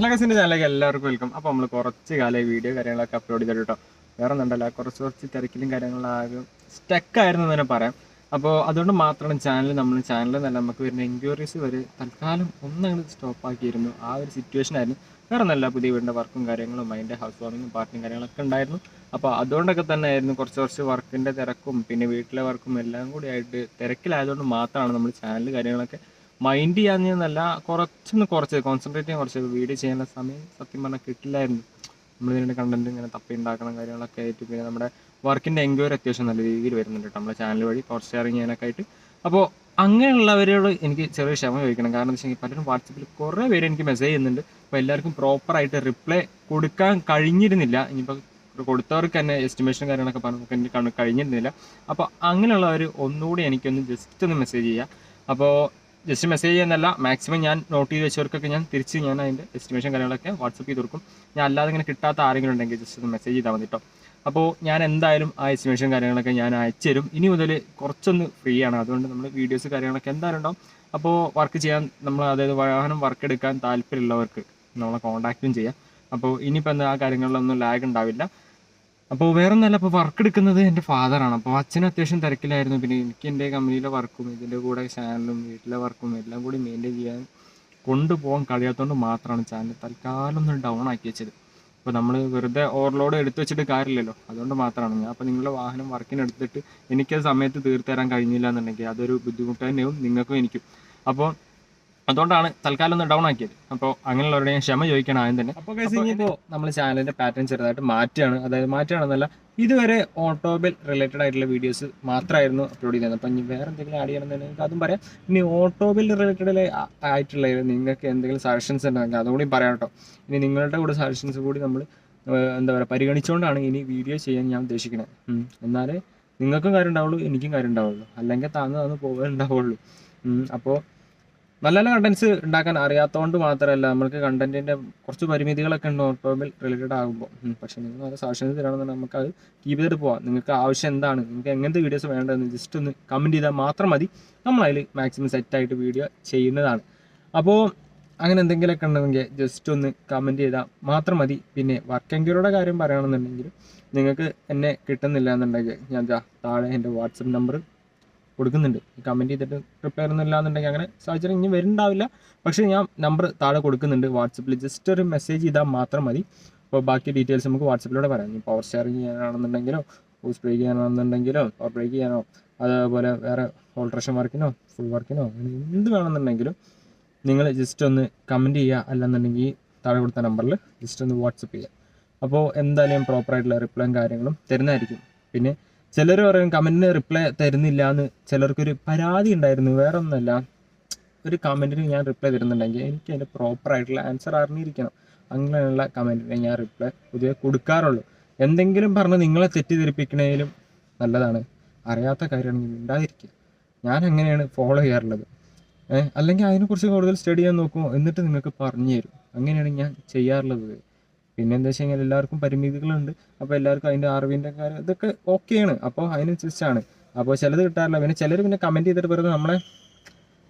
Hello കസിന്റെ ചാനലിലേക്ക് എല്ലാവർക്കും welcome അപ്പോൾ നമ്മൾ കുറച്ച് കാലമായി വീഡിയോ കാര്യങ്ങളൊക്കെ അപ്ലോഡ് ചെയ്തിട്ട് കേട്ടോ. വേറെ ഒന്നുണ്ടല്ല കുറച്ച് കുറച്ച് തിരക്കിലും കാര്യങ്ങളാകും സ്റ്റക്കായിരുന്നു തന്നെ പറയാം. അപ്പോൾ അതുകൊണ്ട് മാത്രമാണ് ചാനൽ നമ്മൾ ചാനലിൽ തന്നെ നമുക്ക് വരുന്ന എൻക്വയറീസ് വരെ തൽക്കാലം ഒന്നങ്ങ് സ്റ്റോപ്പ് ആക്കിയിരുന്നു. ആ ഒരു സിറ്റുവേഷൻ ആയിരുന്നു. വേറെ നല്ല പുതിയ വീടിന്റെ വർക്കും കാര്യങ്ങളും അതിന്റെ ഹൗസ് വാമിങ്ങും പാർട്ടിയും കാര്യങ്ങളൊക്കെ ഉണ്ടായിരുന്നു. അപ്പോൾ അതുകൊണ്ടൊക്കെ തന്നെ ആയിരുന്നു കുറച്ച് കുറച്ച് വർക്കിന്റെ തിരക്കും പിന്നെ വീട്ടിലെ വർക്കും എല്ലാം കൂടി ആയിട്ട് തിരക്കിലായതുകൊണ്ട് മാത്രമാണ് നമ്മൾ ചാനൽ കാര്യങ്ങളൊക്കെ മൈൻഡ് ചെയ്യാന്നല്ല കുറച്ചൊന്ന് കുറച്ച് കോൺസെൻട്രേറ്റ് ചെയ്യാൻ കുറച്ച് വീഡിയോ ചെയ്യാനുള്ള സമയം സത്യം പറഞ്ഞാൽ കിട്ടില്ലായിരുന്നു. നമ്മൾ ഇതിന്റെ കണ്ടന്റ് ഇങ്ങനെ തപ്പി ഉണ്ടാക്കണം കാര്യങ്ങളൊക്കെ ആയിട്ട് പിന്നെ നമ്മുടെ വർക്കിന്റെ എൻക്വയറി അത്യാവശ്യം നല്ല രീതിയിൽ വരുന്നുണ്ട് കേട്ടോ നമ്മുടെ ചാനൽ വഴി കുറച്ച് ഷെയറിങ് ചെയ്യാനൊക്കെ ആയിട്ട്. അപ്പോൾ അങ്ങനെയുള്ളവരോട് എനിക്ക് ചെറിയ ക്ഷമ ചോദിക്കണം. കാരണം എന്താ വെച്ചാൽ പലരും വാട്സപ്പിൽ കുറേ പേര് എനിക്ക് മെസ്സേജ് ചെയ്യുന്നുണ്ട്. അപ്പോൾ എല്ലാവർക്കും പ്രോപ്പറായിട്ട് റിപ്ലൈ കൊടുക്കാൻ കഴിഞ്ഞിരുന്നില്ല. ഇനിയിപ്പോൾ കൊടുത്തവർക്ക് തന്നെ എസ്റ്റിമേഷൻ കാര്യങ്ങളൊക്കെ പറഞ്ഞു എനിക്ക് കഴിഞ്ഞിരുന്നില്ല. അപ്പോൾ അങ്ങനെയുള്ളവർ ഒന്നുകൂടി എനിക്കൊന്ന് ജസ്റ്റ് ഒന്ന് മെസ്സേജ് ചെയ്യുക അപ്പോൾ ജസ്റ്റ് മെസ്സേജ് ചെയ്യുന്നല്ല മാക്സിമം ഞാൻ നോട്ട് ചെയ്ത് വെച്ചവർക്കൊക്കെ ഞാൻ തിരിച്ച് ഞാൻ അതിന്റെ എസ്റ്റിമേഷൻ കാര്യങ്ങളൊക്കെ വാട്സപ്പ് ചെയ്ത് കൊടുക്കും. ഞാൻ അല്ലാതെ ഇങ്ങനെ കിട്ടാത്ത ആരെങ്കിലും ഉണ്ടെങ്കിൽ ജസ്റ്റ് ഒന്ന് മെസ്സേജ് ചെയ്താൽ മതി കേട്ടോ അപ്പോൾ ഞാൻ എന്തായാലും ആ എസ്റ്റിമേഷൻ കാര്യങ്ങളൊക്കെ ഞാൻ അയച്ചു ഇനി മുതൽ കുറച്ചൊന്ന് ഫ്രീ ആണ്. അതുകൊണ്ട് നമ്മൾ വീഡിയോസ് കാര്യങ്ങളൊക്കെ എന്തായാലും ഉണ്ടാവും. അപ്പോൾ വർക്ക് ചെയ്യാൻ നമ്മൾ അതായത് വാഹനം വർക്ക് എടുക്കാൻ താല്പര്യമുള്ളവർക്ക് നമ്മളെ കോൺടാക്റ്റും ചെയ്യാം. അപ്പോൾ ഇനിയിപ്പോൾ എന്താ ആ കാര്യങ്ങളിലൊന്നും ലാഗ് ഉണ്ടാവില്ല. അപ്പോൾ വേറെ ഒന്നല്ല അപ്പോൾ വർക്ക് എടുക്കുന്നത് എന്റെ ഫാദറാണ് അപ്പോൾ അച്ഛൻ അത്യാവശ്യം തിരക്കിലായിരുന്നു. പിന്നെ എനിക്ക് എന്റെ കമ്പനിയിലെ വർക്കും ഇതിന്റെ കൂടെ ചാനലും വീട്ടിലെ വർക്കും എല്ലാം കൂടി മെയിന്റെയിൻ ചെയ്യാൻ കൊണ്ടുപോകാൻ കഴിയാത്തതുകൊണ്ട് മാത്രമാണ് ചാനൽ തൽക്കാലം ഒന്ന് ഡൗൺ ആക്കി വെച്ചത്. അപ്പോൾ നമ്മൾ വെറുതെ ഓവർലോഡ് എടുത്തു വെച്ചിട്ട് കാര്യമില്ലല്ലോ. അതുകൊണ്ട് മാത്രമാണ്. ഞാൻ അപ്പോൾ നിങ്ങളുടെ വാഹനം വർക്കിന് എടുത്തിട്ട് എനിക്കത് സമയത്ത് തീർത്തു തരാൻ കഴിഞ്ഞില്ല എന്നുണ്ടെങ്കിൽ അതൊരു ബുദ്ധിമുട്ട് തന്നെയും നിങ്ങൾക്കും എനിക്കും. അപ്പോൾ അതുകൊണ്ടാണ് തൽക്കാലം ഒന്ന് ഡൗൺ ആക്കിയത്. അപ്പോൾ അങ്ങനെയുള്ളവരുടെ ഞാൻ ക്ഷമ ചോദിക്കണം ആദ്യം തന്നെ. അപ്പോൾ ഇപ്പോൾ നമ്മൾ ചാനലിന്റെ പാറ്റേൺ ചെറുതായിട്ട് മാറ്റുകയാണ്. അതായത് മാറ്റുകയാണെന്നല്ല ഇതുവരെ ഓട്ടോബിൽ റിലേറ്റഡ് ആയിട്ടുള്ള വീഡിയോസ് മാത്രമായിരുന്നു അപ്ലോഡ് ചെയ്തത് അപ്പം ഇനി വേറെ എന്തെങ്കിലും ആഡ് ചെയ്യണമെന്നുണ്ടെങ്കിൽ അതും പറയാം. ഇനി ഓട്ടോബിൽ റിലേറ്റഡ് ആയിട്ടുള്ള നിങ്ങൾക്ക് എന്തെങ്കിലും സജഷൻസ് ഉണ്ടെങ്കിൽ അതുകൂടി പറയാം കേട്ടോ. ഇനി നിങ്ങളുടെ കൂടെ സജഷൻസ് കൂടി നമ്മൾ എന്താ പറയുക പരിഗണിച്ചുകൊണ്ടാണ് ഇനി വീഡിയോ ചെയ്യാൻ ഞാൻ ഉദ്ദേശിക്കുന്നത്. എന്നാലേ നിങ്ങൾക്കും കാര്യം ഉണ്ടാവുള്ളൂ എനിക്കും കാര്യം ഉണ്ടാവുള്ളൂ. അല്ലെങ്കിൽ താന്ന് താന്ന് പോകാനുണ്ടാവുള്ളൂ അപ്പോൾ നല്ല നല്ല കണ്ടൻസ് ഉണ്ടാക്കാൻ അറിയാത്തതുകൊണ്ട് മാത്രമല്ല നമ്മൾക്ക് കണ്ടന്റിന്റെ കുറച്ച് പരിമിതികളൊക്കെ ഉണ്ട് ഓട്ടോമിൽ റിലേറ്റഡ് ആകുമ്പോൾ പക്ഷെ നിങ്ങൾ അത് സാക്ഷ്യം തരണമെന്നുണ്ടെങ്കിൽ നമുക്ക് അത് കീപ്പ് ചെയ്തിട്ട് പോവാം. നിങ്ങൾക്ക് ആവശ്യം എന്താണ്? നിങ്ങൾക്ക് എങ്ങനത്തെ വീഡിയോസ് വേണ്ടതെന്ന് ജസ്റ്റ് ഒന്ന് കമന്റ് ചെയ്താൽ മാത്രം മതി. നമ്മൾ അതിൽ മാക്സിമം സെറ്റായിട്ട് വീഡിയോ ചെയ്യുന്നതാണ്. അപ്പോൾ അങ്ങനെ എന്തെങ്കിലുമൊക്കെ ഉണ്ടെങ്കിൽ ജസ്റ്റ് ഒന്ന് കമന്റ് ചെയ്താൽ മാത്രം മതി. പിന്നെ വർക്ക് എൻക്വയറിയുടെ കാര്യം പറയുകയാണെന്നുണ്ടെങ്കിൽ നിങ്ങൾക്ക് എന്നെ കിട്ടുന്നില്ല എന്നുണ്ടെങ്കിൽ ഞാൻ താഴെ എന്റെ വാട്സപ്പ് നമ്പർ കൊടുക്കുന്നുണ്ട്. കമന്റ് ചെയ്തിട്ട് റിപ്ലൈ ഒന്നും എന്നുണ്ടെങ്കിൽ അങ്ങനെ സാഹചര്യം ഇനി വരുന്നുണ്ടാവില്ല. പക്ഷേ ഞാൻ നമ്പർ താഴെ കൊടുക്കുന്നുണ്ട്. വാട്സപ്പിൽ ജസ്റ്റ് ഒരു മെസ്സേജ് ചെയ്താൽ മാത്രം മതി. അപ്പോൾ ബാക്കി ഡീറ്റെയിൽസ് നമുക്ക് വാട്സപ്പിലൂടെ പറയാം. ഇനി പവർ ഷെയറിങ് ചെയ്യാനാണെന്നുണ്ടെങ്കിലോ ഹൂസ് സ്പ്രേ ചെയ്യാനാണെന്നുണ്ടെങ്കിലോ പവർ ബ്രേക്ക് ചെയ്യാനോ അതേപോലെ വേറെ ഓൾട്രേഷൻ വർക്കിനോ ഫുൾ വർക്കിനോ എന്ത് വേണമെന്നുണ്ടെങ്കിലും നിങ്ങൾ ജസ്റ്റ് ഒന്ന് കമന്റ് ചെയ്യുക. അല്ലെന്നുണ്ടെങ്കിൽ താഴെ കൊടുത്ത നമ്പറിൽ ജസ്റ്റ് ഒന്ന് വാട്സപ്പ് ചെയ്യുക. അപ്പോൾ എന്തായാലും പ്രോപ്പറായിട്ടുള്ള റിപ്ലൈയും കാര്യങ്ങളും തരുന്നതായിരിക്കും. പിന്നെ ചിലർ പറയും കമന്റിന് റിപ്ലൈ തരുന്നില്ല എന്ന് ചിലർക്കൊരു പരാതി ഉണ്ടായിരുന്നു വേറെ ഒന്നല്ല ഒരു കമന്റിന് ഞാൻ റിപ്ലൈ തരുന്നുണ്ടെങ്കിൽ എനിക്ക് അതിന്റെ പ്രോപ്പർ ആയിട്ടുള്ള ആൻസർ അറിഞ്ഞിരിക്കണം. അങ്ങനെയുള്ള കമന്റിന് ഞാൻ റിപ്ലൈ പൊതുവെ കൊടുക്കാറുള്ളൂ. എന്തെങ്കിലും പറഞ്ഞ് നിങ്ങളെ തെറ്റിദ്ധരിപ്പിക്കണേലും നല്ലതാണ്. അറിയാത്ത കാര്യമാണെങ്കിൽ ഉണ്ടായിരിക്കുക. ഞാൻ അങ്ങനെയാണ് ഫോളോ ചെയ്യാറുള്ളത്. അല്ലെങ്കിൽ അതിനെക്കുറിച്ച് കൂടുതൽ സ്റ്റഡി ചെയ്യാൻ നോക്കുമോ എന്നിട്ട് നിങ്ങൾക്ക് പറഞ്ഞു തരും അങ്ങനെയാണ് ഞാൻ ചെയ്യാറുള്ളത്. പിന്നെ എന്താ വെച്ച് കഴിഞ്ഞാൽ എല്ലാവർക്കും പരിമിതികളുണ്ട്. അപ്പോൾ എല്ലാവർക്കും അതിന്റെ അറിവിന്റെ കാര്യം ഇതൊക്കെ ഓക്കെയാണ്. അപ്പോൾ അതിനനുസരിച്ചാണ്. അപ്പോൾ ചിലത് കിട്ടാറില്ല. പിന്നെ ചിലർ പിന്നെ കമന്റ് ചെയ്തിട്ട് പറയുന്നത് നമ്മളെ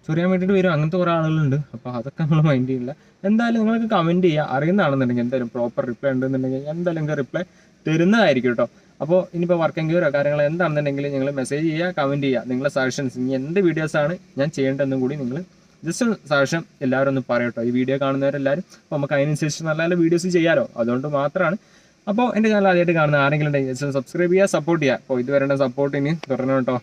ചൊറിയാൻ വേണ്ടിയിട്ട് വരും. അങ്ങനത്തെ കുറേ ആളുകളുണ്ട്. അപ്പോൾ അതൊക്കെ നമ്മൾ മൈൻഡ് ചെയ്യില്ല. എന്തായാലും നിങ്ങൾക്ക് കമന്റ് ചെയ്യുക. അറിയുന്നതാണെന്നുണ്ടെങ്കിൽ എന്തായാലും പ്രോപ്പർ റിപ്ലൈ ഉണ്ടെന്നുണ്ടെങ്കിൽ എന്തായാലും നിങ്ങൾക്ക് റിപ്ലൈ തരുന്നതായിരിക്കും കേട്ടോ. അപ്പോൾ ഇനിയിപ്പോൾ വർക്ക് എൻക്വയറോ കാര്യങ്ങളോ എന്താണെന്നുണ്ടെങ്കിൽ നിങ്ങൾ മെസ്സേജ് ചെയ്യുക കമന്റ് ചെയ്യുക. നിങ്ങളുടെ സജഷൻസ് ഇനി എന്ത് വീഡിയോസാണ് ഞാൻ ചെയ്യേണ്ടതെന്നും കൂടി നിങ്ങൾ ജസ്റ്റ് സജഷൻ എല്ലാവരും ഒന്ന് പറയട്ടോ. ഈ വീഡിയോ കാണുന്നവരെല്ലാവരും അപ്പോൾ നമുക്ക് അതിനനുസരിച്ച് നല്ല നല്ല വീഡിയോസ് ചെയ്യാലോ. അതുകൊണ്ട് മാത്രമാണ്. അപ്പോൾ എന്റെ ചാനൽ ആദ്യമായിട്ട് കാണുന്ന ആരെങ്കിലും ഉണ്ടെങ്കിൽ സബ്സ്ക്രൈബ് ചെയ്യുക സപ്പോർട്ട് ചെയ്യുക. അപ്പോൾ ഇതുവരെ സപ്പോർട്ട് ഇനി തുടരണം കേട്ടോ.